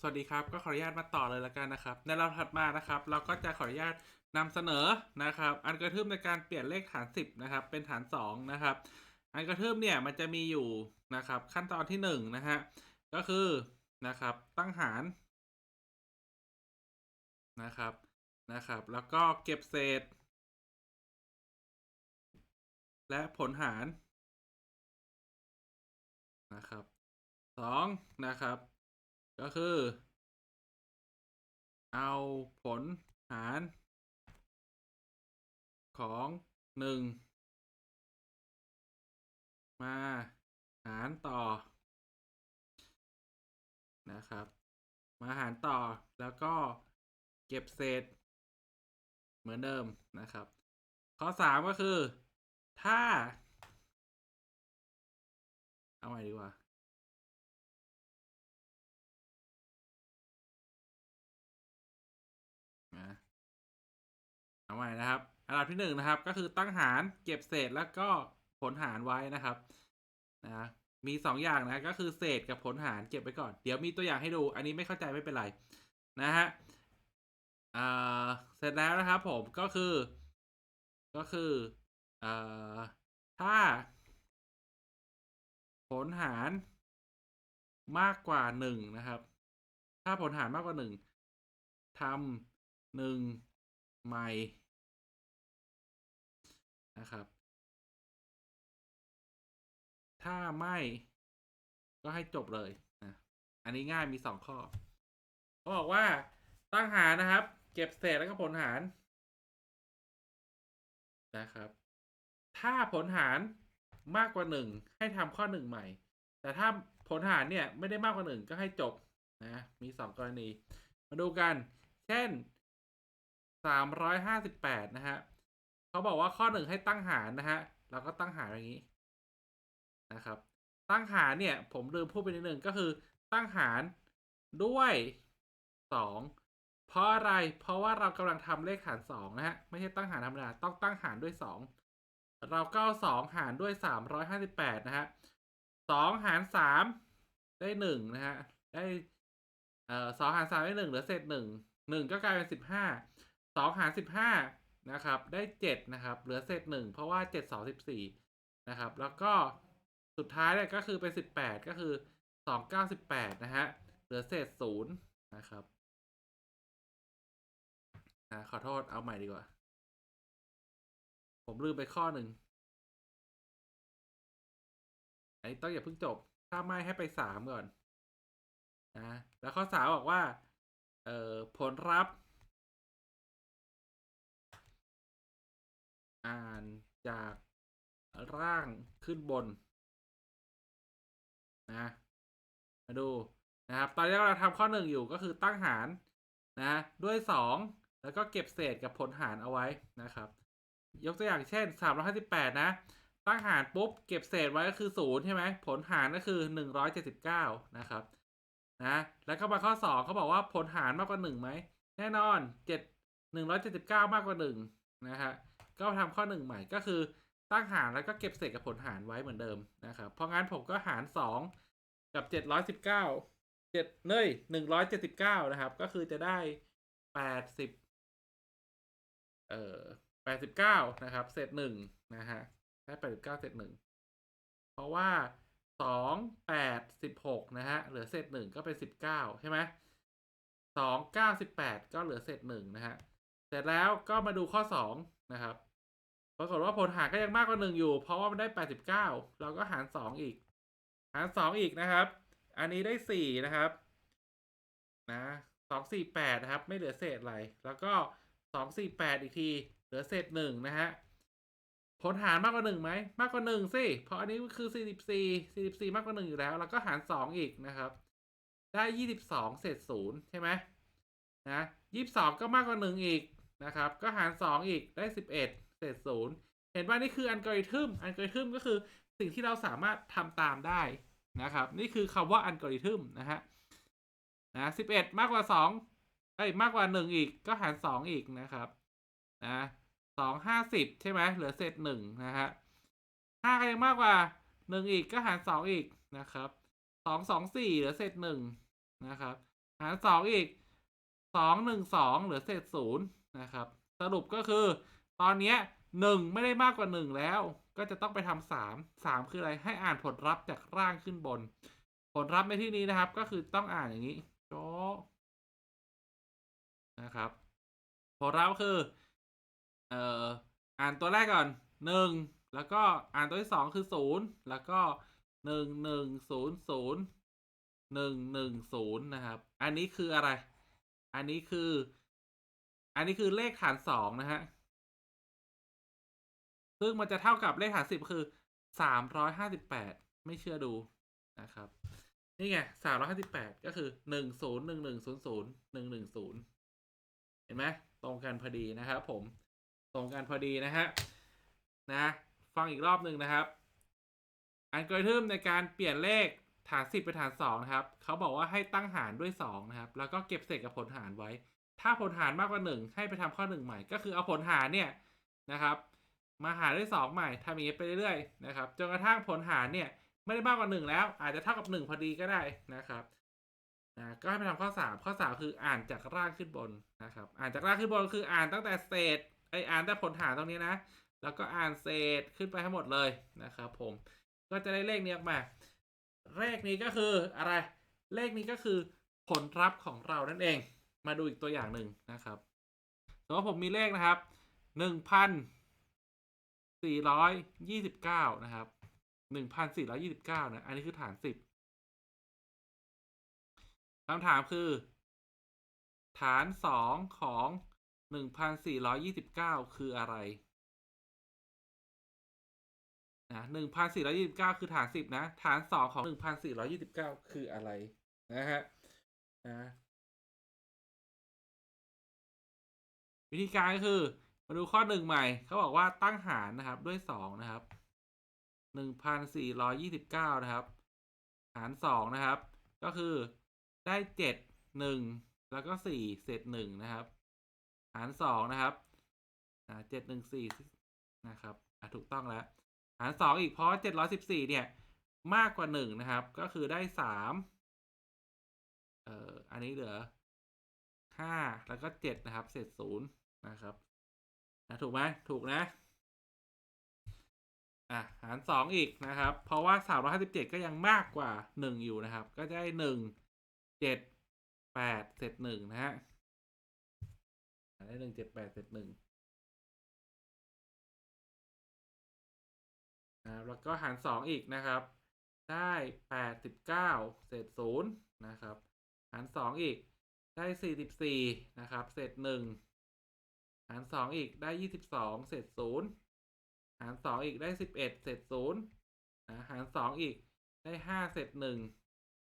สวัสดีครับ ก็ขออนุญาตมาต่อเลยละกันนะครับ ในเราถัดมานะครับ เราก็จะขออนุญาตนำเสนอนะครับ อันกระทึมในการเปลี่ยนเลขฐาน 10 นะครับ เป็นฐาน 2 นะครับ อันกระทึมเนี่ยมันจะมีอยู่นะครับ ขั้นตอนที่1นะฮะก็คือนะครับ ตั้งหารนะครับนะครับ แล้วก็เก็บเศษ และผลหารนะครับสองนะครับ ก็คือ เอาผลหารของหนึ่งมาหารต่อ นะครับ มาหารต่อแล้วก็เก็บเศษ เหมือนเดิมนะครับ ข้อสามก็คือ ถ้า เอาใหม่ดีกว่า เอาใหม่นะครับ อันดับที่หนึ่งนะครับ ก็คือตั้งหารเก็บเศษแล้วก็ผลหารไว้นะครับนะมีสองอย่างนะก็คือเศษกับผลหารเก็บไว้ก่อน เดี๋ยวมีตัวอย่างให้ดู อันนี้ไม่เข้าใจไม่เป็นไรนะฮะอ่าเสร็จแล้วนะครับผมก็คือ ก็คืออ่าถ้า ผลหารมากกว่าหนึ่งนะครับ ถ้าผลหารมากกว่าหนึ่งทำหนึ่ง ใหม่นะครับ ถ้าไม่ก็ให้จบเลยนะอันนี้ง่ายมีสองข้อเขาบอกว่าตั้งหารนะครับ เก็บเศษแล้วก็ผลหารนะครับ ถ้าผลหารมากกว่าหนึ่งให้ทำข้อหนึ่งใหม่ แต่ถ้าผลหารเนี่ยไม่ได้มากกว่าหนึ่งก็ให้จบนะมีสองกรณี มาดูกัน เช่น สามร้อยห้าสิบแปดนะฮะเขาบอกว่าข้อหนึ่งให้ตั้งหารนะฮะเราก็ตั้งหารอย่างนี้นะครับ ตั้งหารเนี่ย ผมลืมพูดไปนิดนึงก็คือ ตั้งหารด้วยสองเพราะอะไร เพราะว่าเรากำลังทำเลขหารสองนะฮะไม่ใช่ตั้งหารธรรมดาต้องตั้งหารด้วยสองเราก็เอาสองหารด้วยสามร้อยห้าสิบแปดนะฮะสองหารสามได้หนึ่งนะฮะได้เอ่อสองหารสามได้หนึ่งเหลือเศษหนึ่งหนึ่งก็กลายเป็นสิบห้า สองหารสิบห้านะครับได้เจ็ดนะครับเหลือเศษหนึ่งเพราะว่าเจ็ดสองสิบสี่นะครับ แล้วก็สุดท้ายเนี่ยก็คือเป็นสิบแปดก็คือสองเก้าสิบแปดนะฮะเหลือเศษศูนย์นะครับอ่าขอโทษเอาใหม่ดีกว่า ผมลืมไปข้อหนึ่งอันนี้ต้องอย่าเพิ่งจบ ถ้าไม่ให้ไปสามก่อนนะแล้วข้อสามบอกว่า เอ่อผลลัพธ์ อ่านจากร่างขึ้นบน นะ มาดูนะครับ ตอนนี้เราทำข้อหนึ่งอยู่ก็คือตั้งหารนะ ด้วยสองแล้วก็เก็บเศษกับผลหารเอาไว้นะครับ ยกตัวอย่างเช่นสามร้อยห้าสิบแปดนะ ตั้งหารปุ๊บเก็บเศษไว้ก็คือศูนย์ใช่ไหมผลหารก็คือหนึ่งร้อยเจ็ดสิบเก้านะครับนะแล้วก็มาข้อสองเขาบอกว่าผลหารมากกว่าหนึ่งไหมแน่นอนเจ็ดหนึ่งร้อยเจ็ดสิบเก้ามากกว่าหนึ่งนะฮะ ก็ทำข้อหนึ่งใหม่ก็คือตั้งหารแล้วก็เก็บเศษกับผลหารไว้เหมือนเดิมนะครับ เพราะงั้นผมก็หารสองกับเจ็ดร้อยสิบเก้าเจ็ดเนยหนึ่งร้อยเจ็ดสิบเก้านะครับ ก็คือจะได้แปดสิบเอ่อแปดสิบเก้านะครับ เศษหนึ่งนะฮะได้แปดสิบเก้าเศษหนึ่งเพราะว่าสองแปดสิบหกนะฮะเหลือเศษหนึ่งก็เป็นสิบเก้าใช่ไหมสองเก้าสิบแปดก็เหลือเศษหนึ่งนะฮะเสร็จแล้วก็มาดูข้อสองนะครับ ปรากฏว่าผลหารก็ยังมากกว่าหนึ่งอยู่ เพราะว่ามันได้แปดสิบเก้าเราก็หารสองอีก หารสองอีกนะครับ อันนี้ได้สี่นะครับ นะสองสี่แปดนะครับ ไม่เหลือเศษอะไร แล้วก็สองสี่แปดอีกที เหลือเศษหนึ่งนะฮะผลหารมากกว่าหนึ่งไหมมากกว่าหนึ่งสิเพราะอันนี้คือสี่สิบสี่สี่สิบสี่มากกว่าหนึ่งอยู่แล้ว แล้วก็หารสองอีกนะครับ ได้ยี่สิบสองเศษศูนย์ใช่ไหมนะยี่สิบสองก็มากกว่าหนึ่งอีกนะครับ ก็หารสองอีกได้สิบเอ็ด เศษศูนย์เห็นว่านี่คืออัลกอริทึมอัลกอริทึมก็คือสิ่งที่เราสามารถทำตามได้นะครับ นี่คือคำว่าอัลกอริทึมนะฮะนะสิบเอ็ดมากกว่าสองเอ้ยมากกว่าหนึ่งอีกก็หารสองอีกนะครับนะสองห้าสิบใช่ไหมเหลือเศษหนึ่งนะฮะห้าก็ยังมากกว่าหนึ่งอีกก็หารสองอีกนะครับสองสองสี่เหลือเศษหนึ่งนะครับ หารสองอีกสองหนึ่งสองเหลือเศษศูนย์นะครับ สรุปก็คือ ตอนเนี้ยหนึ่งไม่ได้มากกว่าหนึ่งแล้ว ก็จะต้องไปทำสามสามคืออะไรให้อ่านผลลัพธ์จากร่างขึ้นบน ผลลัพธ์ในที่นี้นะครับ ก็คือต้องอ่านอย่างนี้โจนะครับ ผลลัพธ์ก็คือเอ่ออ่านตัวแรกก่อนหนึ่งแล้วก็อ่านตัวที่สองคือศูนย์แล้วก็หนึ่งหนึ่งศูนย์ศูนย์หนึ่งหนึ่งศูนย์นะครับ อันนี้คืออะไร อันนี้คือ อันนี้คือเลขฐานสองนะฮะ ซึ่งมันจะเท่ากับเลขฐานสิบคือสามร้อยห้าสิบแปดไม่เชื่อดูนะครับ นี่ไงสามร้อยห้าสิบแปดก็คือหนึ่งศูนย์หนึ่งหนึ่งศูนย์ศูนย์หนึ่งหนึ่งศูนย์เห็นไหมตรงกันพอดีนะครับผมตรงกันพอดีนะฮะนะฟังอีกรอบหนึ่งนะครับอัลกอริทึมในการเปลี่ยนเลขฐานสิบเป็นฐานสองนะครับเขาบอกว่าให้ตั้งหารด้วยสองนะครับ แล้วก็เก็บเศษกับผลหารไว้ ถ้าผลหารมากกว่าหนึ่งให้ไปทำข้อหนึ่งใหม่ ก็คือเอาผลหารเนี่ยนะครับ มาหารด้วยสองใหม่ทำอย่างนี้ไปเรื่อยๆนะครับจนกระทั่งผลหารเนี่ยไม่ได้มากกว่าหนึ่งแล้ว อาจจะเท่ากับหนึ่งพอดีก็ได้นะครับนะก็ให้ไปทำข้อสามข้อสามคืออ่านจากร่างขึ้นบนนะครับอ่านจากร่างขึ้นบนคืออ่านตั้งแต่เศษไออ่านแต่ผลหารตรงนี้นะ แล้วก็อ่านเศษขึ้นไปให้หมดเลยนะครับผมก็จะได้เลขนี้ออกมา เลขนี้ก็คืออะไร เลขนี้ก็คือผลลัพธ์ของเรานั่นเอง มาดูอีกตัวอย่างหนึ่งนะครับสมมติว่าผมมีเลขนะครับหนึ่งพัน สี่ร้อยยี่สิบเก้านะครับหนึ่งพันสี่ร้อยี่สิบเก้านะ อันนี้คือฐานสิบคำถามคือ ฐานสองของหนึ่งพันสี่ร้อยี่สิบเก้าคืออะไรนะหนึ่งพันสี่ร้อยี่สิบเก้าคือฐานสิบนะ ฐานสองของหนึ่งพันสี่ร้อยี่สิบเก้าคืออะไร นะฮะนะวิธีการก็คือ มาดูข้อหนึ่งใหม่ เขาบอกว่าตั้งหารนะครับด้วยสองนะครับหนึ่งพันสี่ร้อยี่สิบเก้านะครับ หารสองนะครับ ก็คือได้เจ็ดหนึ่งแล้วก็สี่เศษหนึ่งนะครับ หารสองนะครับอ่าเจ็ดหนึ่งสี่นะครับอะถูกต้องแล้ว หารสองอีกเพราะเจ็ดร้อยสิบสี่เนี่ย มากกว่าหนึ่งนะครับ ก็คือได้สามเอ่ออันนี้เหลือห้าแล้วก็เจ็ดนะครับ เศษศูนย์นะครับ นะถูกไหมถูกนะ อะหารสองอีกนะครับ เพราะว่าสามร้อยห้าสิบเจ็ดก็ยังมากกว่าหนึ่งอยู่นะครับ ก็จะได้หนึ่งเจ็ดแปดเศษหนึ่งนะฮะได้หนึ่งเจ็ดแปดเศษหนึ่งนะครับแล้วก็หารสองอีกนะครับ ได้แปดสิบเก้าเศษศูนย์นะครับ หารสองอีกได้สี่สิบสี่นะครับ เศษหนึ่ง หารสองอีกได้ยี่สิบสองเศษศูนย์หารสองอีกได้สิบเอ็ดเศษศูนย์นะหารสองอีกได้ห้าเศษหนึ่ง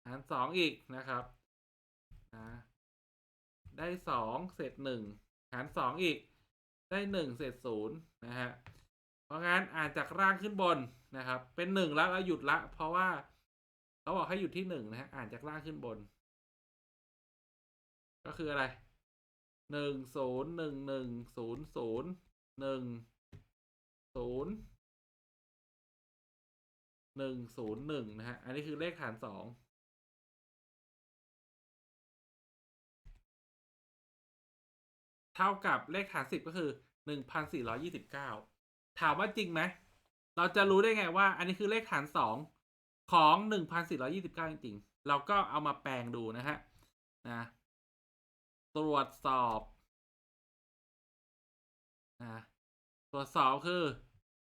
หารสองอีกนะครับนะได้สองเศษหนึ่งหารสองอีกได้หนึ่งเศษศูนย์นะฮะเพราะงั้นอ่านจากร่างขึ้นบนนะครับ เป็นหนึ่งแล้วแล้วหยุดละ เพราะว่าเขาบอกให้หยุดที่หนึ่งนะฮะอ่านจากล่างขึ้นบน ก็คืออะไร หนึ่งศูนย์หนึ่งหนึ่งศูนย์ศูนย์หนึ่งศูนย์หนึ่งศูนย์หนึ่งนะฮะ อันนี้คือเลขฐานสองเท่ากับเลขฐานสิบก็คือหนึ่งพันสี่ร้อยี่สิบเก้าถามว่าจริงไหม เราจะรู้ได้ไงว่า อันนี้คือเลขฐานสองของหนึ่งพันสี่ร้อยี่สิบเก้าจริงๆ เราก็เอามาแปลงดูนะฮะนะ ตรวจสอบนะตรวจสอบคือ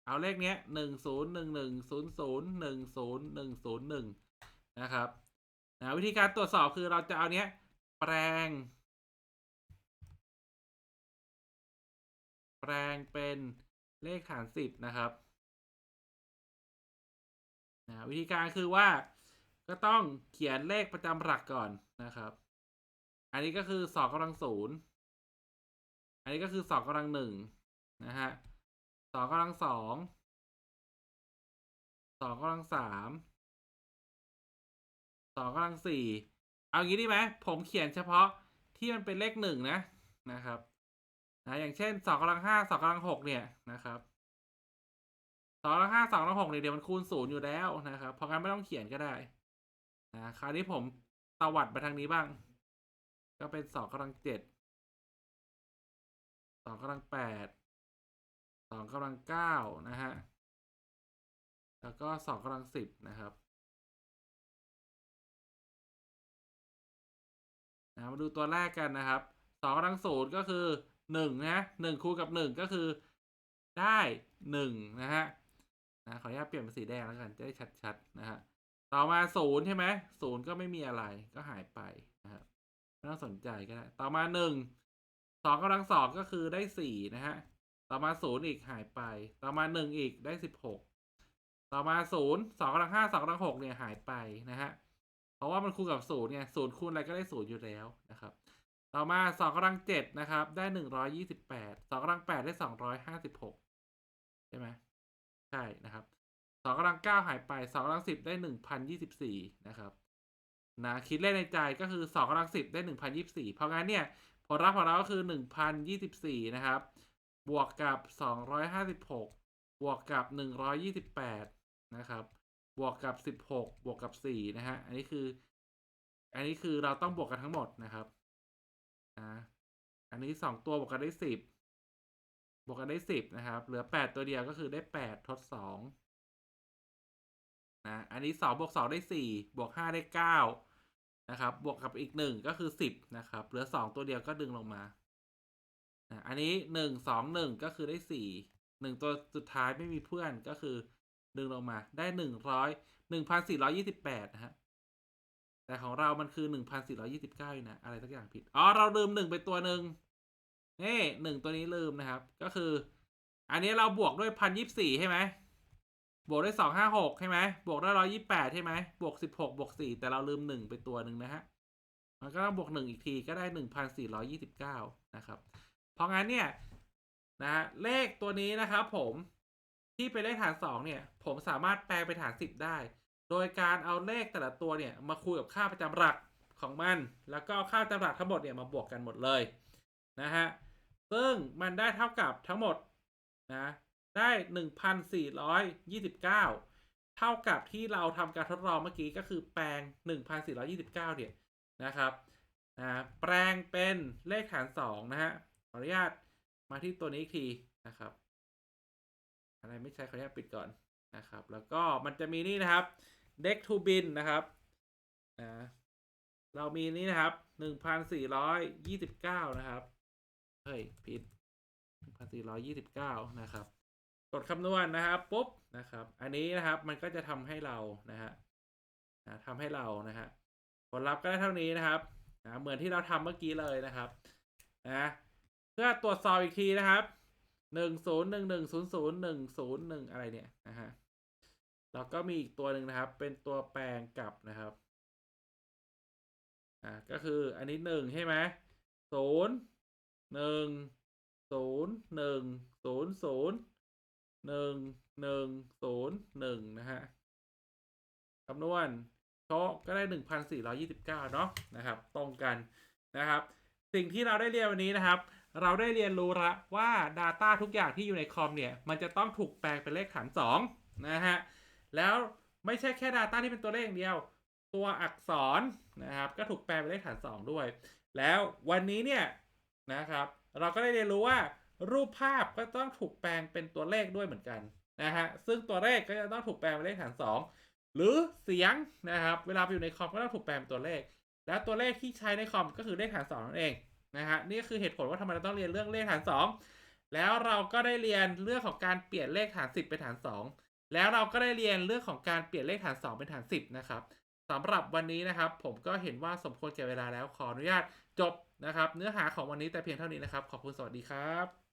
เอาเลขเนี้ยหนึ่งศูนย์หนึ่งหนึ่งศูนย์ศูนย์หนึ่งศูนย์หนึ่งศูนย์หนึ่งนะครับนะวิธีการตรวจสอบคือเราจะเอาเนี้ย แปลง แปลงเป็นเลขฐานสิบนะครับนะวิธีการคือว่าก็ต้องเขียนเลขประจำหลักก่อนนะครับ อันนี้ก็คือสองกำลังศูนย์อันนี้ก็คือสองกำลังหนึ่งนะฮะสองกำลังสองสองกำลังสามสองกำลังสี่เอางี้ดีไหมผมเขียนเฉพาะที่มันเป็นเลขหนึ่งนะนะครับนะอย่างเช่นสองกำลังห้าสองกำลังหกเนี่ยนะครับสองกำลังห้าสองกำลังหกเนี่ยเดี๋ยวมันคูณศูนย์อยู่แล้วนะครับเพราะงั้นไม่ต้องเขียนก็ได้นะคราวนี้ผมตวัดไปทางนี้บ้าง ก็เป็นสองกำลังเจ็ดสองกำลังแปดสองกำลังเก้านะฮะ แล้วก็สองกำลังสิบนะครับนะมาดูตัวแรกกันนะครับสองกำลังศูนย์ก็คือหนึ่งนะหนึ่งคูณกับหนึ่งก็คือได้หนึ่งนะฮะนะขออนุญาตเปลี่ยนเป็นสีแดงแล้วกันจะได้ชัดๆนะฮะต่อมาศูนย์ใช่ไหมศูนย์ก็ไม่มีอะไรก็หายไป ไม่ต้องสนใจก็ได้ ต่อมาหนึ่งสองกำลังสองก็คือได้สี่นะฮะ ต่อมาศูนย์อีกหายไป ต่อมาหนึ่งอีกได้สิบหกต่อมาศูนย์สองกำลังห้าสองกำลังหกเนี่ยหายไปนะฮะ เพราะว่ามันคูณกับศูนย์ไงศูนย์คูณอะไรก็ได้ศูนย์อยู่แล้วนะครับ ต่อมาสองกำลังเจ็ดนะครับ ได้หนึ่งร้อยี่สิบแปดสองกำลังแปดได้สองร้อยห้าสิบหกใช่ไหมใช่นะครับสองกำลังเก้าหายไปสองกำลังสิบได้หนึ่งพันยี่สิบสี่นะครับ นะคิดเลขในใจก็คือสองกำลังสิบได้หนึ่งพันยี่สิบสี่เพราะงั้นเนี่ยผลลัพธ์ของเราก็คือหนึ่งพันยี่สิบสี่นะครับ บวกกับสองร้อยห้าสิบหกบวกกับหนึ่งร้อยี่สิบแปดนะครับ บวกกับสิบหกบวกกับสี่นะฮะ อันนี้คือ อันนี้คือเราต้องบวกกันทั้งหมดนะครับนะอันนี้สองตัวบวกกันได้สิบบวกกันได้สิบนะครับ เหลือแปดตัวเดียวก็คือได้แปดทดสองนะ อันนี้สองบวกสองได้สี่บวกห้าได้เก้า นะครับ บวกกับอีกหนึ่งก็คือสิบนะครับ เหลือสองตัวเดียวก็ดึงลงมานะอันนี้หนึ่งสองหนึ่งก็คือได้สี่หนึ่งตัวสุดท้ายไม่มีเพื่อนก็คือดึงลงมาได้หนึ่งร้อยหนึ่งพันสี่ร้อยี่สิบแปดนะฮะแต่ของเรามันคือหนึ่งพันสี่ร้อยี่สิบเก้านะ อะไรสักอย่างผิด อ๋อ เราลืมหนึ่งไปตัวหนึ่งนี่หนึ่งตัวนี้ลืมนะครับ ก็คือ อันนี้เราบวกด้วยพันยี่สี่ใช่ไหม บวกได้สองห้าหกใช่ไหมบวกได้ร้อยี่แปดใช่ไหมบวกสิบหกบวกสี่แต่เราลืมหนึ่งไปตัวหนึ่งนะฮะ มันก็ต้องบวกหนึ่งอีกทีก็ได้หนึ่งพันสี่ร้อยี่สิบเก้านะครับ เพราะงั้นเนี่ยนะฮะเลขตัวนี้นะครับผมที่เป็นเลขฐานสองเนี่ย ผมสามารถแปลงเป็นฐานสิบได้ โดยการเอาเลขแต่ละตัวเนี่ยมาคูณกับค่าประจำหลักของมัน แล้วก็เอาค่าประจำหลักทั้งหมดเนี่ยมาบวกกันหมดเลยนะฮะซึ่งมันได้เท่ากับทั้งหมดนะ ได้หนึ่งพันสี่ร้อยยี่สิบเก้าเท่ากับที่เราทำการทดลองเมื่อกี้ก็คือแปลงหนึ่งพันสี่ร้อยี่สิบเก้านี่ยนะครับนะแปลงเป็นเลขฐานสองนะฮะขออนุญาตมาที่ตัวนี้อีกทีนะครับ อะไรไม่ใช่ขออนุญาตปิดก่อนนะครับ แล้วก็มันจะมีนี่นะครับ deck to bin นะครับนะเรามีนี่นะครับหนึ่งพันสี่ร้อยยี่สิบเก้านะครับ เฮ้ยผิดหนึ่งพันสี่ร้อยยี่สิบเก้านะครับ ดคำนวณนะครับปุ๊บนะครับ อันนี้นะครับมันก็จะทำให้เรานะฮะนะทำให้เรานะฮะผลลัพธ์ก็ได้เท่านี้นะครับนะเหมือนที่เราทำเมื่อกี้เลยนะครับนะเพื่อตรวจสอบอีกทีนะครับหนึ่งศูนย์หนึ่งหนึ่งศูนย์ศูนย์หนึ่งศูนย์หนึ่งอะไรเนี่ยนะฮะแล้วก็มีอีกตัวหนึ่งนะครับ เป็นตัวแปลงกลับนะครับอ่าก็คืออันนี้หนึ่งใช่ไหมศูนย์หนึ่งศูนย์หนึ่งศูนย์ศูนย์ หนึ่งหนึ่งศูนย์หนึ่งนะฮะคำนวณโชะก็ได้หนึ่งพันสี่ร้อยี่สิบเก้าเนาะนะครับ ตรงกันนะครับ สิ่งที่เราได้เรียนวันนี้นะครับ เราได้เรียนรู้ละว่า Data ทุกอย่างที่อยู่ในคอมเนี่ย มันจะต้องถูกแปลงเป็นเลขฐาน2นะฮะ แล้วไม่ใช่แค่ Data ที่เป็นตัวเลขอย่างเดียว ตัวอักษรนะครับ ก็ถูกแปลงเป็นเลขฐาน2ด้วย แล้ววันนี้เนี่ยนะครับ เราก็ได้เรียนรู้ว่า รูปภาพก็ต้องถูกแปลงเป็นตัวเลขด้วยเหมือนกันนะฮะซึ่งตัวเลขก็จะต้องถูกแปลงเป็นเลขฐาน 2 หรือเสียงนะครับเวลาไปอยู่ในคอมก็ต้องถูกแปลงเป็นตัวเลข แล้วตัวเลขที่ใช้ในคอมก็คือเลขฐาน2นั่นเองนะฮะนี่คือเหตุผลว่าทำไมเราต้องเรียนเรื่องเลขฐาน 2 แล้วเราก็ได้เรียนเรื่องของการเปลี่ยนเลขฐาน 10 เป็นฐาน 2 แล้วเราก็ได้เรียนเรื่องของการเปลี่ยนเลขฐาน 2 เป็นฐาน 10 นะครับสำหรับวันนี้นะครับ ผมก็เห็นว่าสมควรแก่เวลาแล้วขออนุญาตจบนะครับ เนื้อหาของวันนี้แต่เพียงเท่านี้นะครับ ขอบคุณสวัสดีครับ